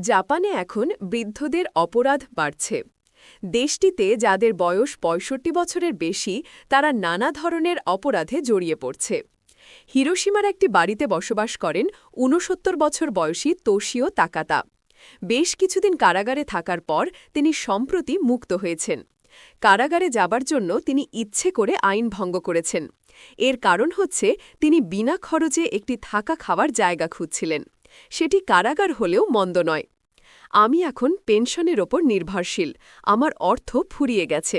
জাপানে এখন বৃদ্ধদের অপরাধ বাড়ছে। দেশটিতে যাদের বয়স ৬৫ বছরের বেশি, তারা নানা ধরনের অপরাধে জড়িয়ে পড়ছে। হিরোসীমার একটি বাড়িতে বসবাস করেন ঊনসত্তর বছর বয়সী তোশিও তাকাতা। বেশ কিছুদিন কারাগারে থাকার পর তিনি সম্প্রতি মুক্ত হয়েছেন। কারাগারে যাবার জন্য তিনি ইচ্ছে করে আইন ভঙ্গ করেছেন। এর কারণ হচ্ছে, তিনি বিনা খরচে একটি থাকা খাওয়ার জায়গা খুঁজছিলেন। সেটি কারাগার হলেও মন্দ নয়। আমি এখন পেনশনের ওপর নির্ভরশীল। আমার অর্থ ফুরিয়ে গেছে।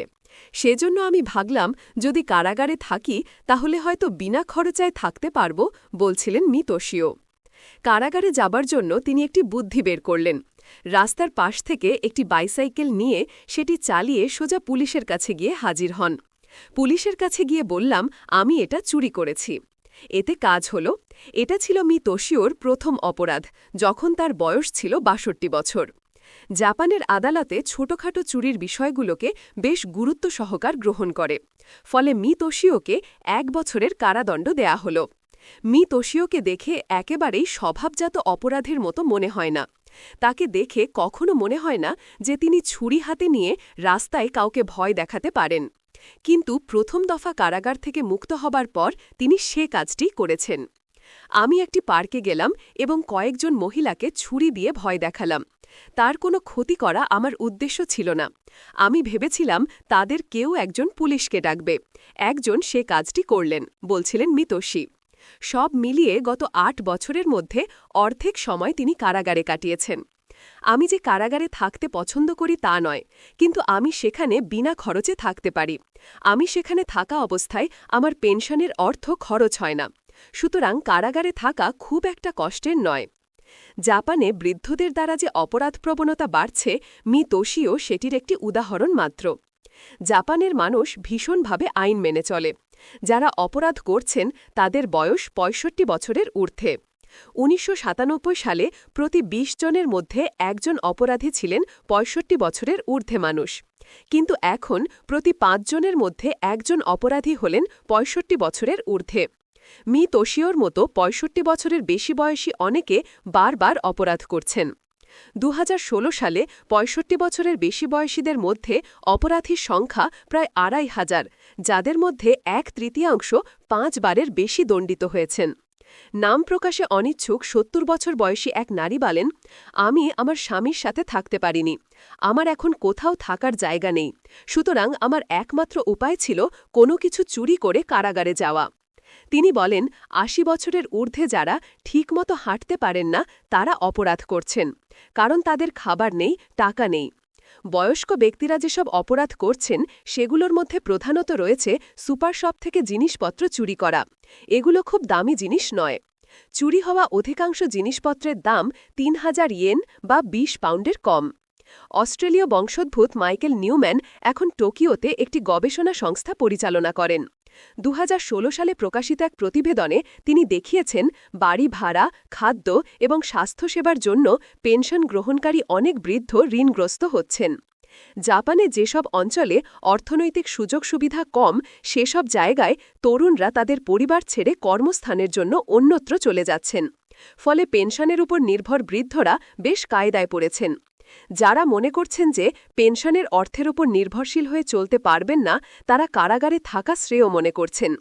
সেজন্য আমি ভাবলাম, যদি কারাগারে থাকি, তাহলে হয়তো বিনা খরচায় থাকতে পারব, বলছিলেন মিতোষীয় কারাগারে যাবার জন্য তিনি একটি বুদ্ধি বের করলেন। রাস্তার পাশ থেকে একটি বাইসাইকেল নিয়ে সেটি চালিয়ে সোজা পুলিশের কাছে গিয়ে হাজির হন। পুলিশের কাছে গিয়ে বললাম, আমি এটা চুরি করেছি। এতে কাজ হল। এটা ছিল মি তোশিওর প্রথম অপরাধ, যখন তার বয়স ছিল বাষট্টি বছর। জাপানের আদালতে ছোটখাটো চুরির বিষয়গুলোকে বেশ গুরুত্ব সহকার গ্রহণ করে। ফলে মি তোশিওকে এক বছরের কারাদণ্ড দেয়া হল। মি তোশিওকে দেখে একেবারেই স্বভাবজাত অপরাধের মতো মনে হয় না। তাকে দেখে কখনো মনে হয় না যে তিনি ছুরি হাতে নিয়ে রাস্তায় কাউকে ভয় দেখাতে পারেন। কিন্তু প্রথম দফা কারাগার থেকে মুক্ত হবার পর তিনি সে কাজটি করেছেন। আমি একটি পার্কে গেলাম এবং কয়েকজন মহিলাকে ছুরি দিয়ে ভয় দেখালাম। তার কোনো ক্ষতি করা আমার উদ্দেশ্য ছিল না। আমি ভেবেছিলাম, তাদের কেউ একজন পুলিশকে ডাকবে। একজন সে কাজটি করলেন, বলছিলেন মিতোষী। সব মিলিয়ে গত আট বছরের মধ্যে অর্ধেক সময় তিনি কারাগারে কাটিয়েছেন। আমি যে কারাগারে থাকতে পছন্দ করি তা নয়, কিন্তু আমি সেখানে বিনা খরচে থাকতে পারি। আমি সেখানে থাকা অবস্থায় আমার পেনশনের অর্থ খরচ হয় না। সুতরাং কারাগারে থাকা খুব একটা কষ্টের নয়। জাপানে বৃদ্ধদের দ্বারা যে অপরাধ প্রবণতা বাড়ছে, মি তোষিও সেটির একটি উদাহরণ মাত্র। জাপানের মানুষ ভীষণভাবে আইন মেনে চলে। যারা অপরাধ করছেন, তাদের বয়স পঁয়ষট্টি বছরের ঊর্ধ্বে। উনিশশো সাতানব্বই সালে প্রতি ২০ জনের মধ্যে একজন অপরাধী ছিলেন ৬৫ বছরের ঊর্ধ্বে মানুষ। কিন্তু এখন প্রতি পাঁচজনের মধ্যে একজন অপরাধী হলেন ৬৫ বছরের ঊর্ধ্বে। মি তোশিওর মতো ৬৫ বছরের বেশি বয়সী অনেকে বারবার অপরাধ করছেন। দু হাজার ষোলো সালে ৬৫ বছরের বেশি বয়সীদের মধ্যে অপরাধীর সংখ্যা প্রায় আড়াই হাজার, যাদের মধ্যে এক তৃতীয়াংশ পাঁচ বারের বেশি দণ্ডিত হয়েছেন। নাম প্রকাশে অনিচ্ছুক সত্তর বছর বয়সী এক নারী বলেন, আমি আমার স্বামীর সাথে থাকতে পারিনি। আমার এখন কোথাও থাকার জায়গা নেই। সুতরাং আমার একমাত্র উপায় ছিল কোনো কিছু চুরি করে কারাগারে যাওয়া। তিনি বলেন, আশি বছরের ঊর্ধ্বে যারা ঠিকমতো হাঁটতে পারেন না, তারা অপরাধ করছেন। কারণ তাদের খাবার নেই, টাকা নেই। বয়স্ক ব্যক্তিরা যেসব অপরাধ করছেন, সেগুলোর মধ্যে প্রধানত রয়েছে সুপার শপ থেকে জিনিসপত্র চুরি করা। এগুলো খুব দামি জিনিস নয়। চুরি হওয়া অধিকাংশ জিনিসপত্রের দাম তিন হাজার ইয়েন বা ২০ পাউন্ডের কম। অস্ট্রেলীয় বংশোদ্ভূত মাইকেল নিউম্যান এখন টোকিওতে একটি গবেষণা সংস্থা পরিচালনা করেন। দু হাজার ষোলো সালে প্রকাশিত এক প্রতিবেদনে তিনি দেখিয়েছেন, বাড়ি ভাড়া, খাদ্য এবং স্বাস্থ্যসেবার জন্য পেনশন গ্রহণকারী অনেক বৃদ্ধ ঋণগ্রস্ত হচ্ছেন। জাপানে যেসব অঞ্চলে অর্থনৈতিক সুযোগ সুবিধা কম, সেসব জায়গায় তরুণরা তাদের পরিবার ছেড়ে কর্মস্থানের জন্য অন্যত্র চলে যাচ্ছেন। ফলে পেনশনের উপর নির্ভর বৃদ্ধরা বেশ কায়দায় পড়েছেন। যারা মনে করছেন যে পেনশনের অর্থের ওপর নির্ভরশীল হয়ে চলতে পারবেন না, তারা কারাগারে থাকা শ্রেয় মনে করছেন।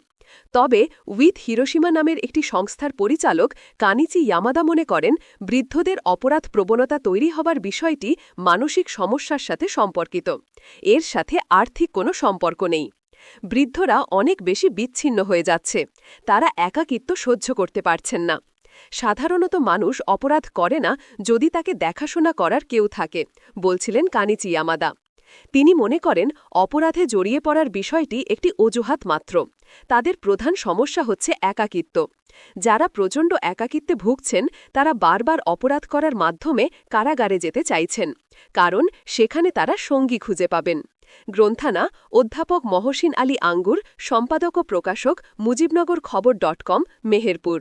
তবে উইথ হিরোসীমা নামের একটি সংস্থার পরিচালক কানিচি ইয়ামাদা মনে করেন, বৃদ্ধদের অপরাধ প্রবণতা তৈরি হবার বিষয়টি মানসিক সমস্যার সাথে সম্পর্কিত। এর সাথে আর্থিক কোনো সম্পর্ক নেই। বৃদ্ধরা অনেক বেশি বিচ্ছিন্ন হয়ে যাচ্ছে। তারা একাকিত্ব সহ্য করতে পারছেন না। সাধারণত মানুষ অপরাধ করে না যদি তাকে দেখাশোনা করার কেউ থাকে, বলছিলেন কানিচি ইয়ামাদা। তিনি মনে করেন, অপরাধে জড়িয়ে পড়ার বিষয়টি একটি অজুহাত মাত্র। তাদের প্রধান সমস্যা হচ্ছে একাকিত্ব। যারা প্রচণ্ড একাকিত্বে ভুগছেন, তারা বারবার অপরাধ করার মাধ্যমে কারাগারে যেতে চাইছেন, কারণ সেখানে তারা সঙ্গী খুঁজে পাবেন। গ্রন্থানা, অধ্যাপক মহসিন আলী আঙ্গুর, সম্পাদক ও প্রকাশক মুজিবনগর খবর ডট কম, মেহেরপুর।